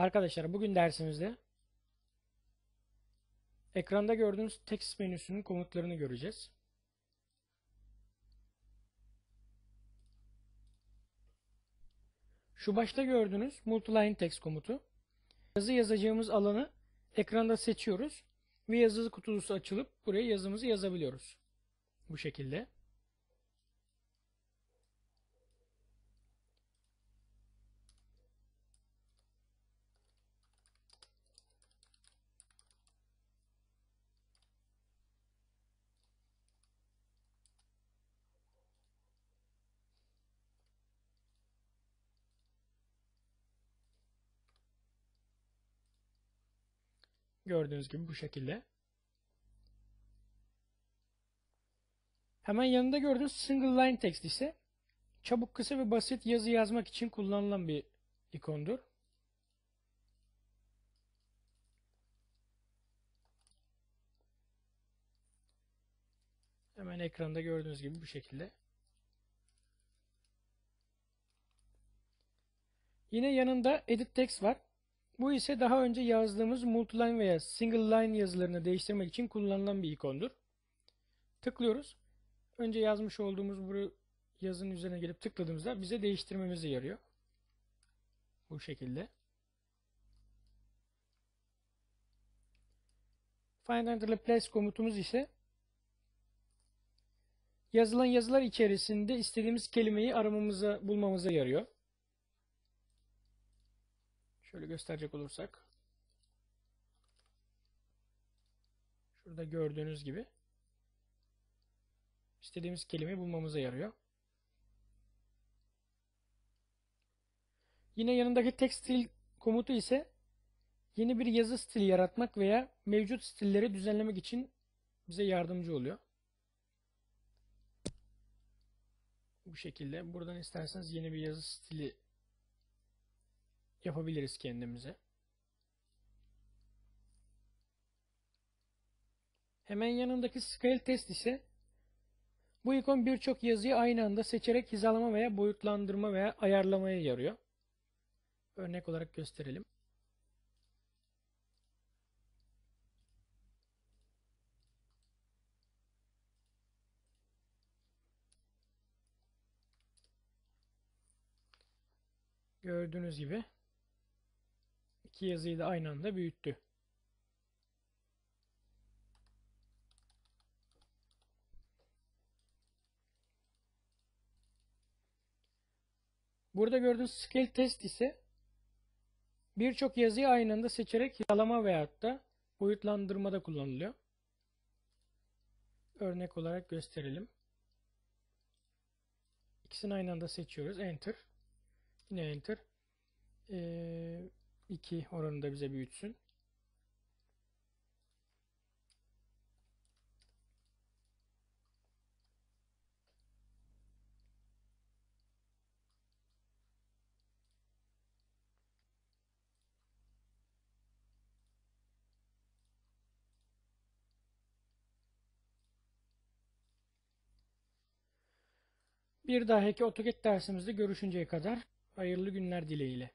Arkadaşlar bugün dersimizde ekranda gördüğünüz text menüsünün komutlarını göreceğiz. Şu başta gördüğünüz multiline text komutu. Yazı yazacağımız alanı ekranda seçiyoruz ve yazı kutusu açılıp buraya yazımızı yazabiliyoruz. Bu şekilde. Gördüğünüz gibi bu şekilde. Hemen yanında gördüğünüz single line text ise çabuk, kısa ve basit yazı yazmak için kullanılan bir ikondur. Hemen ekranda gördüğünüz gibi bu şekilde. Yine yanında edit text var. Bu ise daha önce yazdığımız multiline veya single line yazılarını değiştirmek için kullanılan bir ikondur. Tıklıyoruz. Önce yazmış olduğumuz bu yazının üzerine gelip tıkladığımızda bize değiştirmemizi yarıyor. Bu şekilde. Find and Replace komutumuz ise yazılan yazılar içerisinde istediğimiz kelimeyi aramamıza, bulmamıza yarıyor. Şöyle gösterecek olursak. Şurada gördüğünüz gibi istediğimiz kelimeyi bulmamıza yarıyor. Yine yanındaki text stil komutu ise yeni bir yazı stili yaratmak veya mevcut stilleri düzenlemek için bize yardımcı oluyor. Bu şekilde. Buradan isterseniz yeni bir yazı stili yapabiliriz kendimize. Hemen yanındaki scale test ise bu ikon birçok yazıyı aynı anda seçerek hizalama veya boyutlandırma veya ayarlamaya yarıyor. Örnek olarak gösterelim. Gördüğünüz gibi iki yazıyı da aynı anda büyüttü. Burada gördüğünüz scale test ise birçok yazıyı aynı anda seçerek hizalama veyahut da boyutlandırmada kullanılıyor. Örnek olarak gösterelim. İkisini aynı anda seçiyoruz. Enter. Yine enter. Ee, 2 oranında bize büyütsün. Bir dahaki AutoCAD dersimizde görüşünceye kadar hayırlı günler dileğiyle.